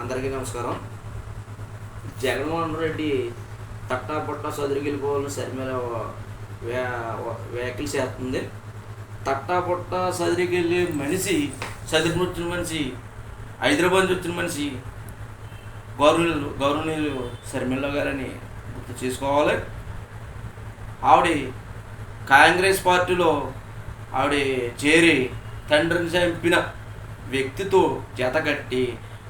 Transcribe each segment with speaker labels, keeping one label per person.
Speaker 1: అందరికీ నమస్కారం. జగన్మోహన్ రెడ్డి తట్టా పుట్ట సదురికి శర్మిల వ్యాఖ్యలు చేస్తుంది. తట్టా పుట్ట సదిరికెళ్ళే మనిషి చదువుకుని వచ్చిన మనిషి హైదరాబాద్ నుంచి వచ్చిన మనిషి గౌరవనీయులు గౌరవనీయులు శర్మిల గారని గుర్తు చేసుకోవాలి. ఆవిడ కాంగ్రెస్ పార్టీలో ఆవిడ చేరి తండ్రిని చంపిన వ్యక్తితో జతకట్టి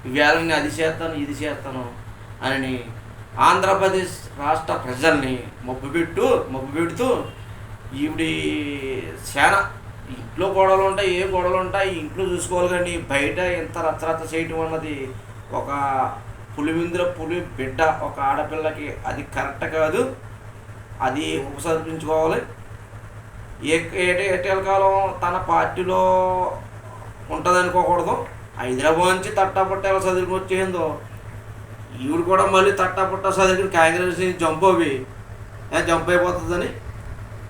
Speaker 1: ఈవేళ నేను అది చేస్తాను ఇది చేస్తాను అని ఆంధ్రప్రదేశ్ రాష్ట్ర ప్రజల్ని మొబ్బుపెట్టు మొబ్బుపెడుతూ ఈవిడి సేన ఇంట్లో గొడవలు ఉంటాయి ఏ గొడవలు ఉంటాయి ఇంట్లో చూసుకోవాలి కానీ బయట ఎంత రచ్చరచ్చ చేయటం అన్నది ఒక పులివిందుల పులి బిడ్డ ఒక ఆడపిల్లకి అది కరెక్ట్ కాదు అది ఉపసర్పించుకోవాలి ఏ ఏటే ఏటేళ్ళ కాలం తన పార్టీలో ఉంటుంది అనుకోకూడదు హైదరాబాద్ నుంచి తట్టాపట్ట ఎలా చదువుకుని వచ్చేందో ఈవిడ కూడా మళ్ళీ తట్టాపట్ట చదువుకుని కాంగ్రెస్ నుంచి జంప్ అవి. జంప్ అయిపోతుందని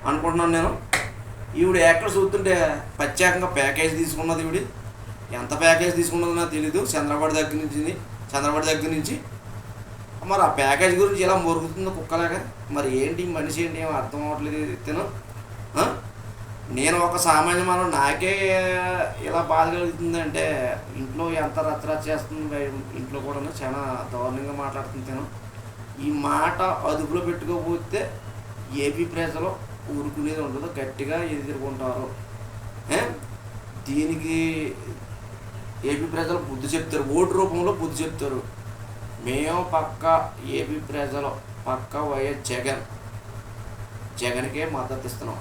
Speaker 1: అనుకుంటున్నాను నేను. ఈవిడ ఎక్కడ చూస్తుంటే ప్రత్యేకంగా ప్యాకేజ్ తీసుకున్నది ఈవిడ. ఎంత ప్యాకేజ్ తీసుకున్నదో నాకు తెలీదు. చంద్రబాబు దగ్గర నుంచి చంద్రబాబు దగ్గర నుంచి. మరి ఆ ప్యాకేజ్ గురించి ఇలా మొరుగుతుందో కుక్కలాగా. మరి ఏంటి మనిషి ఏంటి ఏం అర్థం అవ్వట్లేదు తిను. నేను ఒక సామాన్య మనం నాకే ఇలా బాధ కలుగుతుందంటే ఇంట్లో ఎంత రత్ర చేస్తుంది ఇంట్లో కూడా చాలా దారుణంగా మాట్లాడుతుంది తిను. ఈ మాట అదుపులో పెట్టుకోకపోతే ఏపీ ప్రజలు ఊరుకునేది ఉండదు గట్టిగా ఎదుర్కొంటారు. దీనికి ఏపీ ప్రజలు బుద్ధి చెప్తారు ఓటు రూపంలో బుద్ధి చెప్తారు. మేము పక్క ఏపీ ప్రజలు పక్క వైఎస్ జగన్. జగన్కే మద్దతు ఇస్తున్నాం.